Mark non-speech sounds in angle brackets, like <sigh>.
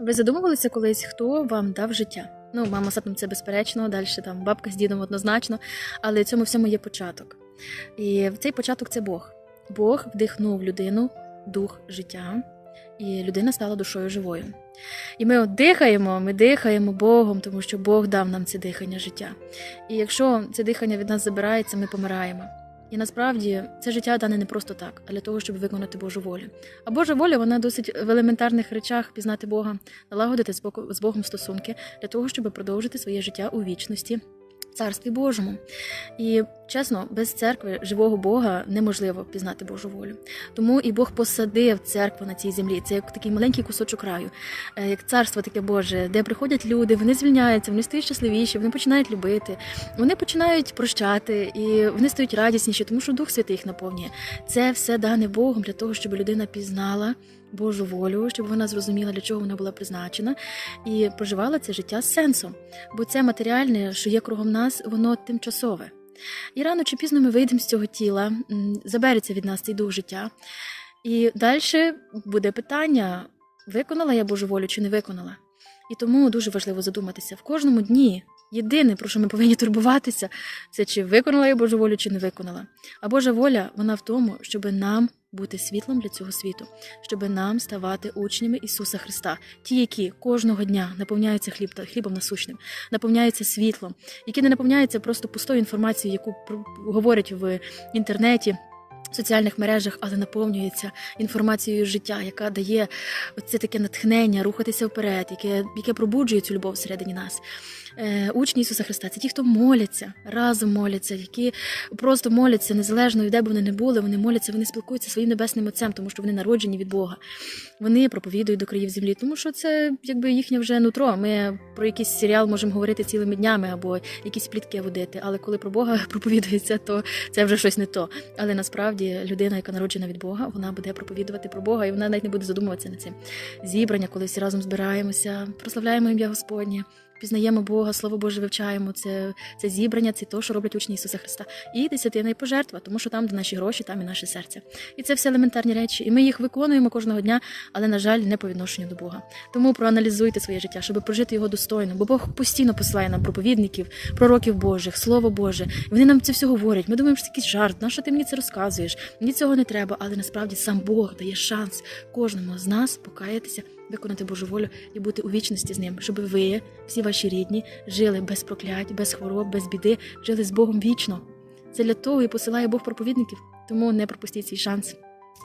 Ви задумувалися колись, хто вам дав життя? Ну, мама з це безперечно, далі там бабка з дідом однозначно, але цьому всьому є початок. І цей початок це Бог. Бог вдихнув в людину дух життя, і людина стала душою живою. І ми от дихаємо, ми дихаємо Богом, тому що Бог дав нам це дихання життя. І якщо це дихання від нас забирається, ми помираємо. І насправді це життя дане не просто так, а для того, щоб виконати Божу волю. А Божа воля вона досить в елементарних речах пізнати Бога, налагодити з Богом- стосунки для того, щоб продовжити своє життя у вічності. Царстві Божому. І чесно, без церкви живого Бога неможливо пізнати Божу волю. Тому і Бог посадив церкву на цій землі. Це як такий маленький кусочок раю, е, як царство таке Боже, де приходять люди, вони звільняються, вони стають щасливіші, вони починають любити, вони починають прощати, і вони стають радісніші, тому що Дух Святий їх наповнює. Це все дане Богом для того, щоб людина пізнала Божу волю, щоб вона зрозуміла, для чого вона була призначена, і проживала це життя з сенсом. Бо це матеріальне, що є кругом нас, воно тимчасове. І рано чи пізно ми вийдемо з цього тіла, забереться від нас цей дух життя. І далі буде питання: виконала я Божу волю чи не виконала. І тому дуже важливо задуматися в кожному дні. Єдине, про що ми повинні турбуватися, це чи виконала я Божу волю, чи не виконала. А Божа воля вона в тому, щоб нам бути світлом для цього світу, щоб нам ставати учнями Ісуса Христа, ті, які кожного дня наповняються хліб та хлібом насущним, наповняються світлом, які не наповняються просто пустою інформацією, яку говорять в інтернеті. В соціальних мережах, але наповнюється інформацією життя, яка дає оце таке натхнення рухатися вперед, яке, яке пробуджує цю любов всередині нас. Е, учні Ісуса Христа це ті, хто моляться, разом моляться, які просто моляться незалежно де б вони не були. Вони моляться, вони спілкуються своїм небесним отцем, тому що вони народжені від Бога. Вони проповідують до країв землі, тому що це якби їхнє вже нутро. Ми про якийсь серіал можемо говорити цілими днями або якісь плітки водити. Але коли про Бога <laughs> проповідується, то це вже щось не то. Але насправді людина, яка народжена від Бога, вона буде проповідувати про Бога, і вона навіть не буде задумуватися над цим. Зібрання, коли всі разом збираємося, прославляємо ім'я Господнє. Пізнаємо Бога, Слово Боже вивчаємо. Це, це зібрання, це то, що роблять учні Ісуса Христа. І десятина і пожертва, тому що там, де наші гроші, там і наше серце. І це все елементарні речі. І ми їх виконуємо кожного дня, але, на жаль, не по відношенню до Бога. Тому проаналізуйте своє життя, щоб прожити його достойно. Бо Бог постійно посилає нам проповідників, пророків Божих, Слово Боже. Вони нам це все говорять. Ми думаємо, що це якийсь жарт. На що ти мені це розказуєш? Мені цього не треба, але насправді сам Бог дає шанс кожному з нас покаятися, виконати Божу волю і бути у вічності з ним, щоб ви, всі ваші рідні, жили без проклять, без хвороб, без біди, жили з Богом вічно. Це для того і посилає Бог проповідників. Тому не пропустіть цей шанс.